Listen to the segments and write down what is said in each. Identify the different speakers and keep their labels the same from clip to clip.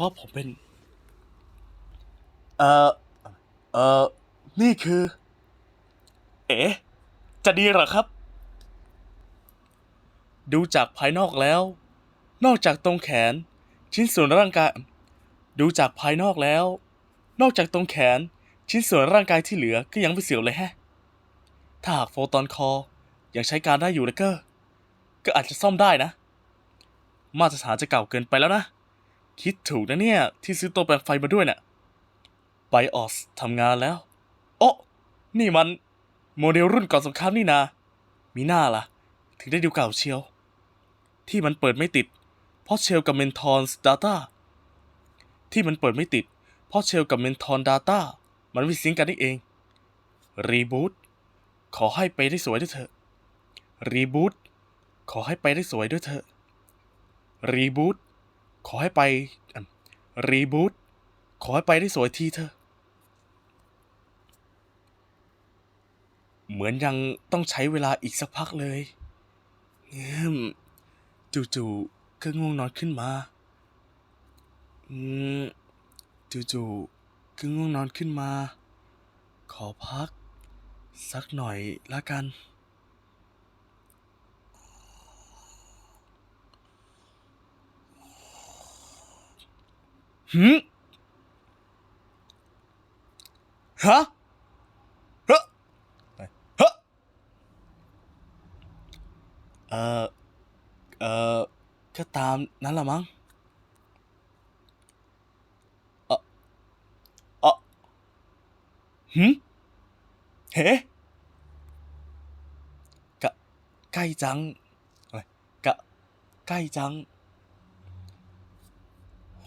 Speaker 1: ราะผมเป็น เอ่อ เอ่อ นี่คือ เอ๋จะดีเหรอครับ ดูจากภายนอกแล้ว นอกจากตรงแขน ชิ้นส่วนร่างกาย ดูจากภายนอกแล้ว นอกจากตรงแขน ชิ้นส่วนร่างกายที่เหลือก็ยังไม่เสียวเลยแฮะ ถ้าหากโฟตอนคอยังใช้การได้อยู่แล้วก็ ก็อาจจะซ่อมได้นะ มาตรฐานจะเก่าเกินไปแล้วนะ คิดถูกนะเนี่ย ที่ซื้อตัวแปลงไฟมาด้วยน่ะไบออสทำงานแล้ว โอ้นี่มัน โมเดลรุ่นก่อนสงครามนี่นา มีหน้าล่ะ ถึงได้ดูเก่าเชียว ที่มันเปิดไม่ติด เพราะเชลกับเมนทอนดาต้าที่มันเปิดไม่ติด เพราะเชลกับเมนทอนดาต้ามันไม่ซิงก์กันนี่เอง รีบูตขอให้ไปได้สวยด้วยเถอะ รีบูตขอให้ไปได้สวยด้วยเถอะ รีบูต ขอให้ไปรีบูตขอให้ไปได้สวยทีเถอเหมือนยังต้องใช้เวลาอีกสักพักเลยเงมจู่ๆก็ง่วงนอนขึ้นมา อืมจู่ๆก็ง่วงนอนขึ้นมา ขอพัก สักหน่อยละกัน หืมฮะฮะฮะเอ่อ เอ่อ ก็ตามนั้นละมั้งเอ่อเอ่อหืมเฮ้กะใกล้จังเอ้ยกะใกล้จัง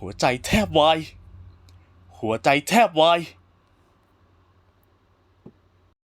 Speaker 1: หัวใจแทบวาย หัวใจแทบวาย